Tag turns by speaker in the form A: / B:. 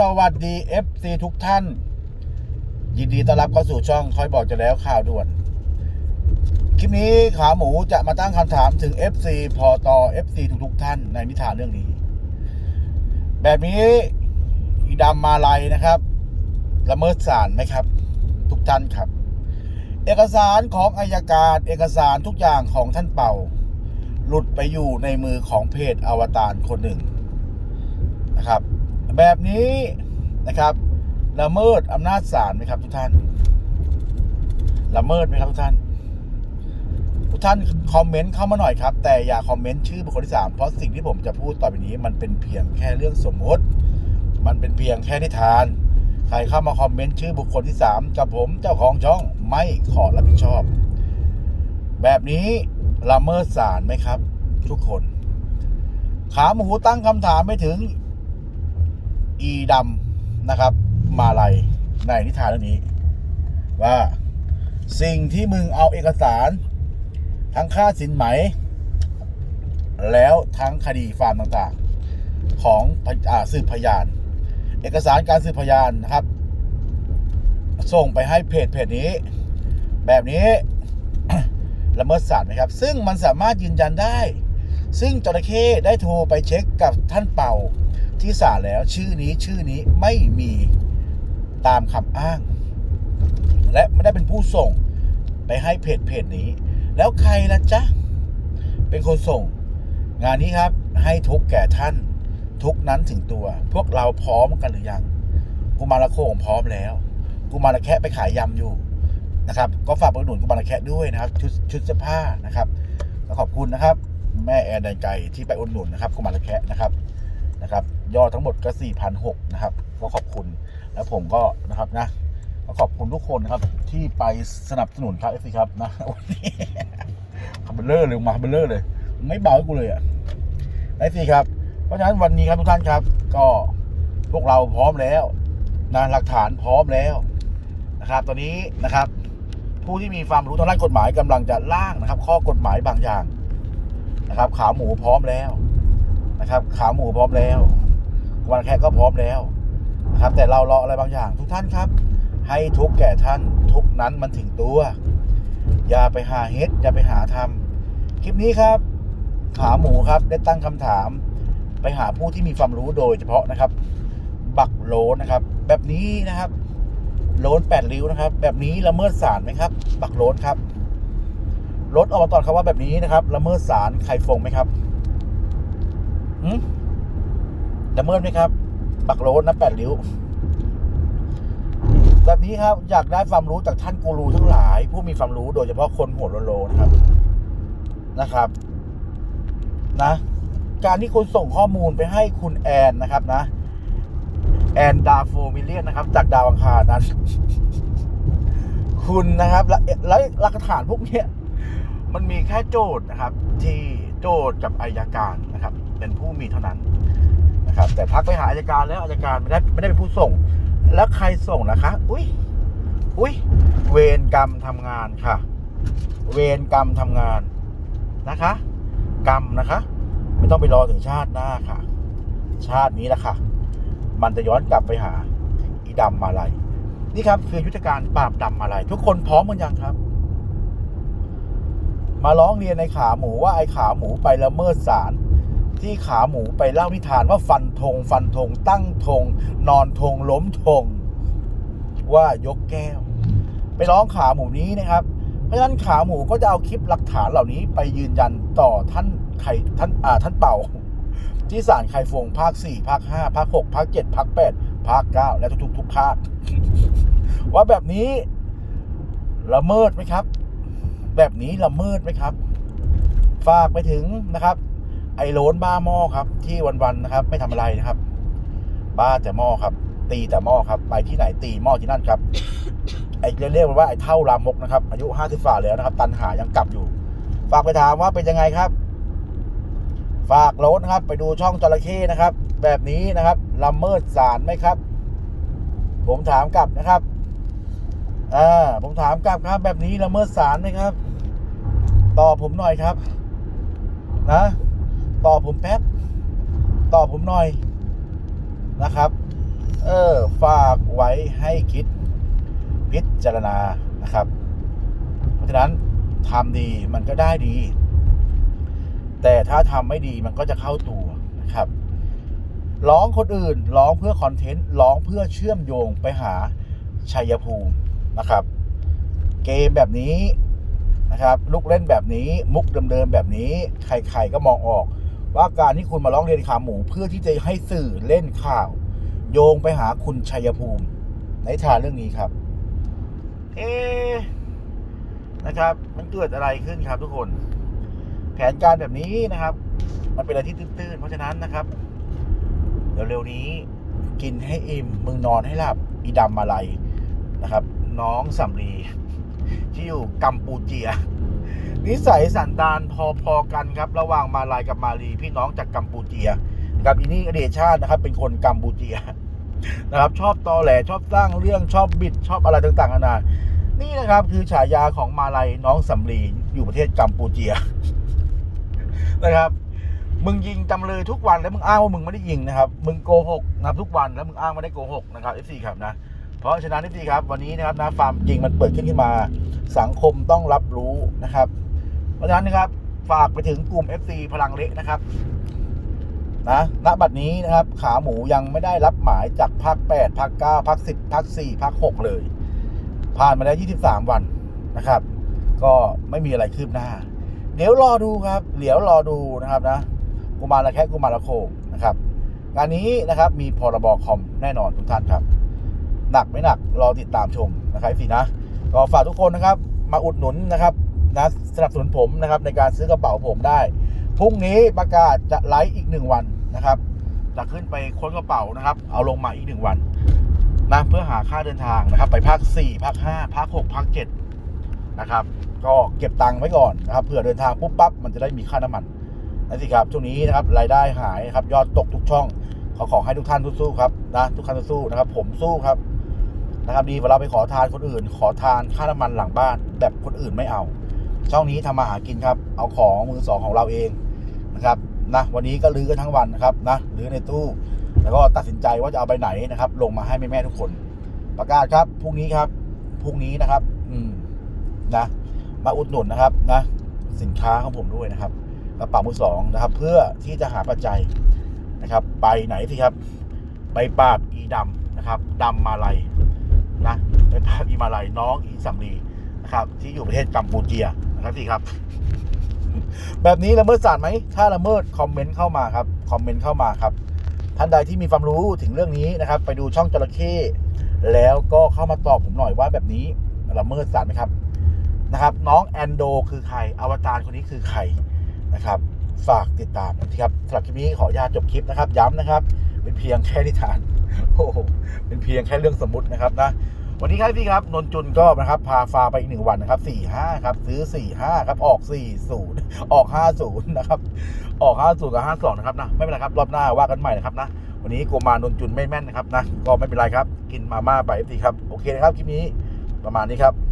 A: สวัสดี FC ทุกท่าน ยินดีต้อนรับเข้าสู่ช่องคอยบอกจะแล้วข่าวด่วน คลิปนี้ขาหมูจะมาตั้งคำถามถึง FC พอต่อ FC ทุกทุกๆท่านในนิทานเรื่องนี้ แบบนี้อีดำมาลัยนะครับละเมิดศาลไหมครับ ทุกท่านครับ เอกสารของอายการเอกสารทุกอย่างของท่านเป่า หลุดไปอยู่ในมือของเพจอวตารคนหนึ่งนะครับ แบบนี้นะครับละเมิดอำนาจศาลไหมครับทุกท่านละเมิดไหมครับทุกท่าน ทุกท่านคอมเมนต์เข้ามาหน่อยครับ แต่อย่าคอมเมนต์ชื่อบุคคลที่สามเพราะสิ่งที่ผมจะพูดต่อไปนี้ มันเป็นเพียงแค่เรื่องสมมติ มันเป็นเพียงแค่นิทาน ใครเข้ามาคอมเมนต์ชื่อบุคคลที่สามกับผมเจ้าของช่องไม่ขอรับผิดชอบ แบบนี้ละเมิดศาลไหมครับ ทุกคน ขาหมูตั้งคำถามไปถึง อีดำนะครับ มาลัยในนิทานเรื่องนี้ ว่าสิ่งที่มึงเอาเอกสาร ทั้งค่าสินไหม แล้วทั้งคดีฟาร์มต่างๆ ของอ่าสืบพยาน เอกสารการสืบพยานนะครับ ส่งไปให้เพจเพจนี้ แบบนี้ละเมิดศาลไหมครับ ซึ่งมันสามารถยืนยันได้ ซึ่งจระเข้ได้โทรไปเช็คกับท่านเป่า ที่ศาลแล้วชื่อนี้ชื่อนี้ไม่มีตามคำอ้าง และไม่ได้เป็นผู้ส่งไปให้เพจเพจนี้ แล้วใครล่ะจ๊ะ เป็นคนส่ง งานนี้ครับ ให้ทุกแก่ท่าน ทุกนั้นถึงตัว พวกเราพร้อมกันหรือยัง กุมารโคงพร้อมแล้ว กุมารแคะไปขายยำอยู่นะครับ ก็ฝากไปอุดหนุนกุมารแคะด้วยนะครับ ชุดชุดเสื้อผ้านะครับขอบคุณนะครับ แม่แอนแดนไก่ที่ไปอุดหนุนนะครับกุมารแคะนะครับ นะครับยอดทั้งหมดก็4,006นะครับก็ขอบคุณแล้วผมก็นะครับนะขอบคุณทุกคนนะครับที่ไปสนับสนุนครับเอฟซีครับนะวันนี้คาร์เบลเลอร์เลยมาคาร์เบลเลอร์เลย ไม่เบาให้กูเลยอะเอฟซีครับเพราะฉะนั้นวันนี้ครับทุกท่านครับ ก็พวกเราพร้อมแล้วนะหลักฐานพร้อมแล้วนะครับ ตอนนี้นะครับ ผู้ที่มีความรู้ทางด้านกฎหมายกำลังจะร่างนะครับ ข้อกฎหมายบางอย่างนะครับ ขาหมูพร้อมแล้ว นะครับ ขาหมูพร้อมแล้ววันแค่ก็พร้อมแล้วนะครับ แต่เรารออะไรบางอย่าง ทุกท่านครับ ให้ทุกแก่ท่านทุกนั้นมันถึงตัว อย่าไปหาเฮ็ดอย่าไปหาทำคลิปนี้ครับ ขาหมูครับได้ตั้งคำถาม ไปหาผู้ที่มีความรู้โดยเฉพาะนะครับ บักโลนนะครับ แบบนี้นะครับโลนแปดริ้วนะครับ แบบนี้ละเมิดศาลไหมครับ บักโลนครับรถออกมาตอนครับว่าแบบนี้นะครับละเมิดศาลใครฟงไหมครับ หืมละเมิดไหมครับบักโลนนะแปดริ้ว แบบนี้ครับ อยากได้ความรู้จากท่านกูรูทั้งหลาย ผู้มีความรู้โดยเฉพาะคนหัวโลโลนะครับ นะครับ นะ การที่คุณส่งข้อมูลไปให้คุณแอนนะครับนะ แอนดาโฟมิเลียนนะครับ จากดาวอังคารนั้น คุณนะครับและและหลักฐานพวกเนี้ยมันมีแค่โจทย์นะครับ ที่โจทย์กับอายการนะครับ เป็นผู้มีเท่านั้นนะครับ แต่ทักไปหาอายการแล้วอายการไม่ได้ไม่ได้เป็นผู้ส่ง แล้วใครส่งล่ะคะ อุ้ยอุ้ยเวรกรรมทำงานค่ะ เวรกรรมทำงานนะคะ กรรมนะคะ ไม่ต้องไปรอถึงชาติหน้าค่ะ ชาตินี้แหละค่ะ มันจะย้อนกลับไปหาอีดำมาลัยนี่ครับคือยุทธการปราบดำมาลัยทุกคนพร้อมกันยังครับ มาร้องเรียนในขาหมูว่าไอ้ขาหมูไปละเมิดศาล ที่ขาหมูไปเล่านิทานว่าฟันธงฟันธงตั้งธงนอนธงล้มธงว่ายกแก้ว ไปร้องขาหมูนี้นะครับ เพราะฉะนั้นขาหมูก็จะเอาคลิปหลักฐานเหล่านี้ไปยืนยันต่อท่านไข่ท่านอ่าท่านเป่า ที่ศาลไคฟงภาค 4 ภาค 5 ภาค 6 ภาค 7 ภาค 8 ภาค 9 และทุกๆทุกภาค ว่าแบบนี้ละเมิดไหมครับ แบบนี้ละเมิดไหมครับ ฝากไปถึงนะครับ ไอ้โลนบ้าหม้อครับ ที่วันๆนะครับ ไม่ทำอะไรนะครับ บ้าแต่หม้อครับ ตีแต่หม้อครับ ไปที่ไหนตีหม้อที่นั่นครับ ไอ้เรียกว่าไอ้เท่าลามกนะครับ อายุห้าสิบฝ่าแล้วนะครับ ตันหายังกลับอยู่ ฝากไปถามว่าเป็นยังไงครับ ฝากโลนะครับ ไปดูช่องจระเข้นะครับ แบบนี้นะครับละเมิดศาลไหมครับ ผมถามกลับนะครับอ่าผมถามกลับครับ แบบนี้ละเมิดศาลไหมครับ ตอบผมหน่อยครับ นะ ต่อผมแป๊บ ต่อผมหน่อยนะครับ เออ ฝากไว้ให้คิดพิจารณานะครับ เพราะฉะนั้นทำดีมันก็ได้ดี แต่ถ้าทำไม่ดีมันก็จะเข้าตัวนะครับ ร้องคนอื่น ร้องเพื่อคอนเทนต์ ร้องเพื่อเชื่อมโยงไปหาชัยภูมินะครับ เกมแบบนี้นะครับ ลูกเล่นแบบนี้ มุกเดิมๆแบบนี้ ใครๆก็มองออก ว่าการที่คุณมาร้องเรียนขาหมู เพื่อที่จะให้สื่อเล่นข่าว โยงไปหาคุณชัยภูมิ ในทานเรื่องนี้ครับ เอะนะครับ มันเกิดอะไรขึ้นครับทุกคน แผนการแบบนี้นะครับ มันเป็นอะไรที่ตื้นๆ เพราะฉะนั้นนะครับ เร็วๆนี้กินให้อิ่มมึงนอนให้หลับอีดำมาลัยนะครับ น้องสำลีที่อยู่กัมพูเจีย นิสัยสันดานพอๆกันครับ ระหว่างมาลายกับมาลีพี่น้องจากกัมพูเจียนะครับอีนี่อเดชาตินะครับ เป็นคนกัมพูเจียนะครับ ชอบตอแหลชอบสร้างเรื่องชอบบิดชอบอะไรต่างๆนานานี่นะครับคือฉายาของมาลายน้องสำลีอยู่ประเทศกัมพูเจียนะครับมึงยิงจำเลยทุกวันแล้วมึงอ้างว่ามึงไม่ได้ยิงนะครับ มึงโกหกนะครับทุกวันแล้วมึงอ้างไม่ได้โกหกนะครับ FC ครับนะ เพราะฉะนั้น FC ครับวันนี้นะครับนะฟาร์มจริงมันเปิดขึ้นขึ้นมา สังคมต้องรับรู้นะครับ ราะฉะนั้นนะครับฝากไปถึงกลุ่ม FC พลังเละนะครับนะณบัดนี้นะครับ ขาหมูยังไม่ได้รับหมายจากภาค8ภาค9ภาค10ภาค4ภาค6เลย ผ่านมาแล้ว 23 วันนะครับ ก็ไม่มีอะไรคืบหน้า เดี๋ยวรอดูครับ เดี๋ยวรอดูนะครับนะกุมารละแค่กุมารละโคนะครับงานนี้นะครับมีพรบคอมแน่นอนทุกท่านครับ หนักไม่หนักรอติดตามชมนะครับสินะก็ฝากทุกคนนะครับ มาอุดหนุนนะครับ นะสนับสนุนผมนะครับในการซื้อกระเป๋าผมได้พรุ่งนี้ประกาศจะไลฟ์อีกหนึ่งวันนะครับจะขึ้นไปค้นกระเป๋านะครับ เอาลงมาอีกหนึ่งวันนะเพื่อหาค่าเดินทางนะครับ ไปภาค4ภาค5ภาค6ภาค7นะครับ ก็เก็บตังค์ไว้ก่อนนะครับเผื่อเดินทางปุ๊บปั๊บมันจะได้มีค่าน้ำมันนั่นสิครับช่วงนี้นะครับรายได้หายนะครับ ยอดตกทุกช่องขอขอให้ทุกท่านสู้ๆครับนะทุกท่านสู้ๆนะครับ ผมสู้ครับนะครับดีกว่าเราไปขอทานคนอื่น ขอทานค่าน้ำมันหลังบ้าน แบบคนอื่นไม่เอา ช่องนี้ทำมาหากินครับ เอาของมือสองของเราเองนะครับนะวันนี้ก็ลื้อกันทั้งวันนะครับนะลื้อในตู้ แล้วก็ตัดสินใจว่าจะเอาไปไหนนะครับ ลงมาให้แม่ๆทุกคน ประกาศครับพรุ่งนี้ครับพรุ่งนี้นะครับ อืมนะมาอุดหนุนนะครับนะ สินค้าของผมด้วยนะครับกระเป๋ามือสองนะครับ เพื่อที่จะหาปัจจัยนะครับ ไปไหนสิครับ ไปปราบอีดำนะครับดำมาลัยนะไปปราบอีมาลัยน้องอีสำลีนะครับ ที่อยู่ประเทศกัมพูเจีย ครับสิครับ แบบนี้ละเมิดศาสตร์ไหม ถ้าละเมิดคอมเมนต์เข้ามาครับ คอมเมนต์เข้ามาครับ ท่านใดที่มีความรู้ถึงเรื่องนี้นะครับ ไปดูช่องจระเข้แล้วก็เข้ามาตอบผมหน่อยว่าแบบนี้ละเมิดศาสตร์ไหมครับนะครับ น้องแอนโดคือใคร อวตารคนนี้คือใครนะครับ ฝากติดตามนะครับสำหรับคลิปนี้ขออนุญาตจบคลิปนะครับ ย้ำนะครับ เป็นเพียงแค่นิทานโอ้เป็นเพียงแค่เรื่องสมมตินะครับนะ วันนี้ครับพี่ครับนนจุนก็นะครับพาฟาไปอีกหนึ่งวันนะครับสี่ห้าครับซื้อสี่ห้าครับออกสี่ศูนย์ออกห้าศูนย์นะครับออกห้าศูนย์กับห้าสองนะครับนะไม่เป็นไรครับรอบหน้าว่ากันใหม่นะครับนะวันนี้โกมานนจุนไม่แม่นนะครับนะก็ไม่เป็นไรครับ กินมาม่าไปสิครับโอเคนะครับคลิปนี้ประมาณนี้ครับ